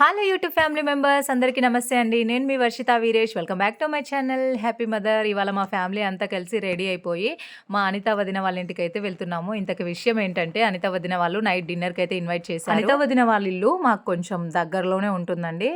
Hello YouTube family members అందరికీ నమస్తే అండి. నేను మీ Varshitha Veeresh. Welcome back to my channel happy mother ఇవాళ మా ఫ్యామిలీ అంతా కలిసి రెడీ అయిపోయి మా అనిత వదిన వాళ్ళ ఇంటికి అయితే వెళ్తున్నాము. ఇంతకు విషయం ఏంటంటే అనిత వదిన వాళ్ళు నైట్ డిన్నర్కి అయితే ఇన్వైట్ చేశారు. అనిత వదిన వాళ్ళ ఇల్లు మాకు కొంచెం దగ్గరలోనే ఉంటుందండి.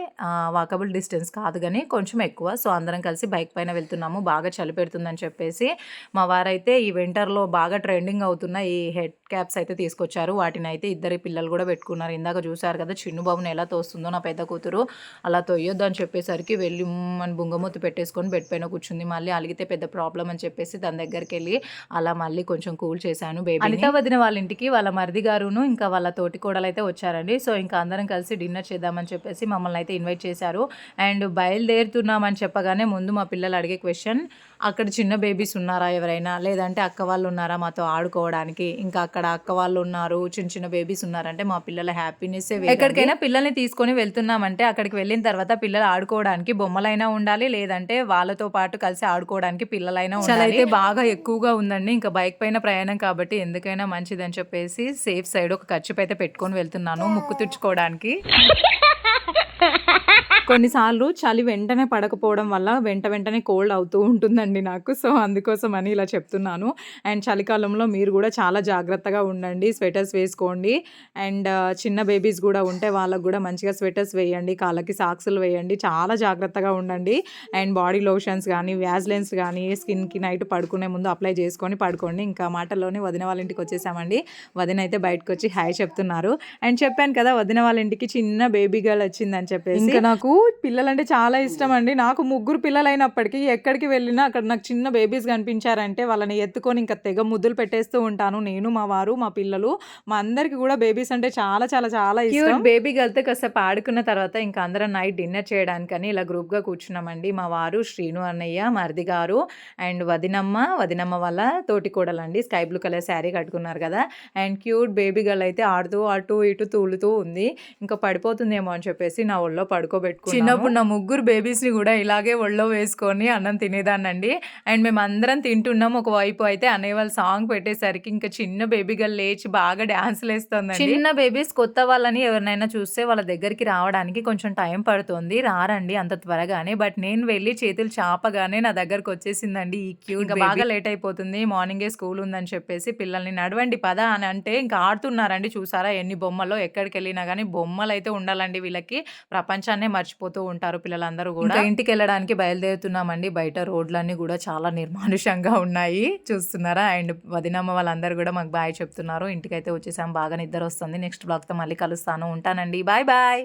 వాకబుల్ డిస్టెన్స్ కాదు కానీ కొంచెం ఎక్కువ. సో అందరం కలిసి బైక్ పైన వెళ్తున్నాము. బాగా చలి పెడుతుందని చెప్పేసి మా వారైతే ఈ వింటర్లో బాగా ట్రెండింగ్ అవుతున్న ఈ హెడ్ క్యాప్స్ అయితే తీసుకొచ్చారు. వాటిని అయితే ఇద్దరి పిల్లలు కూడా పెట్టుకున్నారు. ఇందాక చూశారు కదా చిన్ను బాబుని ఎలా తోస్తుందో నా పెద్ద కూతురు అలా తొయ్యొద్దు అని చెప్పేసరికి వెళ్ళి మన బుంగమూతి పెట్టేసుకొని బెడ్ పైన కూర్చుంది. మళ్ళీ అలిగితే పెద్ద ప్రాబ్లం అని చెప్పేసి దాని దగ్గరికి వెళ్ళి అలా మళ్ళీ కొంచెం కూల్ చేశాను బేబీ అనిత వదిన వాళ్ళ ఇంటికి వాళ్ళ మరిది గారును ఇంకా వాళ్ళ తోటి కోడలు అయితే వచ్చారండి. సో ఇంకా అందరం కలిసి డిన్నర్ చేద్దామని చెప్పేసి మమ్మల్ని అయితే ఇన్వైట్ చేశారు. అండ్ బయలుదేరుతున్నామని చెప్పగానే ముందు మా పిల్లలు అడిగే క్వశ్చన్ అక్కడ చిన్న బేబీస్ ఉన్నారా ఎవరైనా? లేదంటే అక్క వాళ్ళు ఉన్నారా మాతో ఆడుకోవడానికి? ఇంకా అక్కడ అక్క వాళ్ళు ఉన్నారు చిన్న చిన్న బేబీస్ ఉన్నారంటే మా పిల్లల హ్యాపీనెస్ ఎక్కడికైనా పిల్లల్ని తీసుకొని వెళ్తున్నామంటే అక్కడికి వెళ్ళిన తర్వాత పిల్లలు ఆడుకోవడానికి బొమ్మలైనా ఉండాలి లేదంటే వాళ్ళతో పాటు కలిసి ఆడుకోవడానికి పిల్లలైనా ఉండాలి. అయితే బాగా ఎక్కువగా ఉందండి. ఇంకా బైక్ పైన ప్రయాణం కాబట్టి ఎందుకైనా మంచిదని చెప్పేసి సేఫ్ సైడ్ ఒక ఖర్చు అయితే పెట్టుకొని వెళ్తున్నాను ముక్కు తుడుచుకోవడానికి. కొన్నిసార్లు చలి వెంటనే పడకపోవడం వల్ల వెంట వెంటనే కోల్డ్ అవుతూ ఉంటుందండి నాకు. సో అందుకోసం అని ఇలా చెప్తున్నాను. అండ్ చలికాలంలో మీరు కూడా చాలా జాగ్రత్తగా ఉండండి స్వెటర్స్ వేసుకోండి. అండ్ చిన్న బేబీస్ కూడా ఉంటే వాళ్ళకు కూడా మంచిగా స్వెటర్స్ వేయండి కాళ్ళకి సాక్సులు వేయండి. చాలా జాగ్రత్తగా ఉండండి. అండ్ బాడీ లోషన్స్ కానీ వ్యాజ్లెన్స్ కానీ స్కిన్కి నైట్ పడుకునే ముందు అప్లై చేసుకొని పడుకోండి. ఇంకా మాటల్లోనే వదిన వాళ్ళ ఇంటికి వచ్చేసామండి. వదిన అయితే బయటకు వచ్చి హాయ్ చెప్తున్నారు. అండ్ చెప్పాను కదా వదిన వాళ్ళ ఇంటికి చిన్న బేబీ గర్ల్ వచ్చిందని చెప్పేసి. ఇంకా నాకు పిల్లలంటే చాలా ఇష్టం అండి నాకు ముగ్గురు పిల్లలైనప్పటికీ ఎక్కడికి వెళ్ళినా అక్కడ నాకు చిన్న బేబీస్ కనిపించారంటే వాళ్ళని ఎత్తుకొని ఇంకా తెగ ముద్దులు పెట్టేస్తూ ఉంటాను. నేను మా వారు మా పిల్లలు మా అందరికి కూడా బేబీస్ అంటే చాలా చాలా చాలా ఇష్టం. బేబీ గర్ల్తో కాసేపు ఆడుకున్న తర్వాత ఇంకా అందరం నైట్ డిన్నర్ చేయడానికని ఇలా గ్రూప్గా కూర్చున్నామండి. మా వారు శ్రీను అన్నయ్య మరిది గారు అండ్ వదినమ్మ. వదినమ్మ వాళ్ళ తోటి కోడలండి. స్కై బ్లూ కలర్ శారీ కట్టుకున్నారు కదా. అండ్ క్యూట్ బేబీ గర్ల్ అయితే ఆడుతూ అటు ఇటు తూలుతూ ఉంది. ఇంకా పడిపోతుందేమో అని చెప్పేసి నా ఒళ్ళో చిన్నప్పుడు నా ముగ్గురు బేబీస్ని కూడా ఇలాగే ఒళ్ళో వేసుకొని అన్నం తినేదాన్నండి. అండ్ మేము అందరం తింటున్నాం ఒకవైపు అయితే అన్నయ్య వాళ్ళ సాంగ్ పెట్టేసరికి ఇంకా చిన్న బేబీ గర్ల్ లేచి బాగా డ్యాన్స్లు వేస్తుంది చిన్న బేబీస్ కొత్త వాళ్ళని ఎవరినైనా చూస్తే వాళ్ళ దగ్గరికి రావడానికి కొంచెం టైం పడుతుంది. రారండి అంత త్వరగానే. బట్ నేను వెళ్ళి చేతులు చాపగానే నా దగ్గరకు వచ్చేసిందండి ఈ క్యూట్ బాగా లేట్ అయిపోతుంది. మార్నింగే స్కూల్ ఉందని చెప్పేసి పిల్లల్ని నడవండి పద అని అంటే ఇంకా ఆడుతున్నారండి. చూసారా ఎన్ని బొమ్మలో ఎక్కడికి వెళ్ళినా కానీ బొమ్మలు అయితే ఉండాలండి వీళ్ళకి. ప్రపంచాన్నే మర్చిపోతూ ఉంటారు పిల్లలందరూ కూడా. ఇంటికి వెళ్ళడానికి బయలుదేరుతున్నామండి. బయట రోడ్లన్నీ కూడా చాలా నిర్మానుషంగా ఉన్నాయి. చూస్తున్నారా? అండ్ వదినమ్మ వాళ్ళందరూ కూడా మాకు బాయ్ చెప్తున్నారు. ఇంటికైతే వచ్చేసాం. బాగా నిద్ర వస్తుంది. నెక్స్ట్ బ్లాగ్తో మళ్ళీ కలుస్తాను. ఉంటానండి. Bye bye.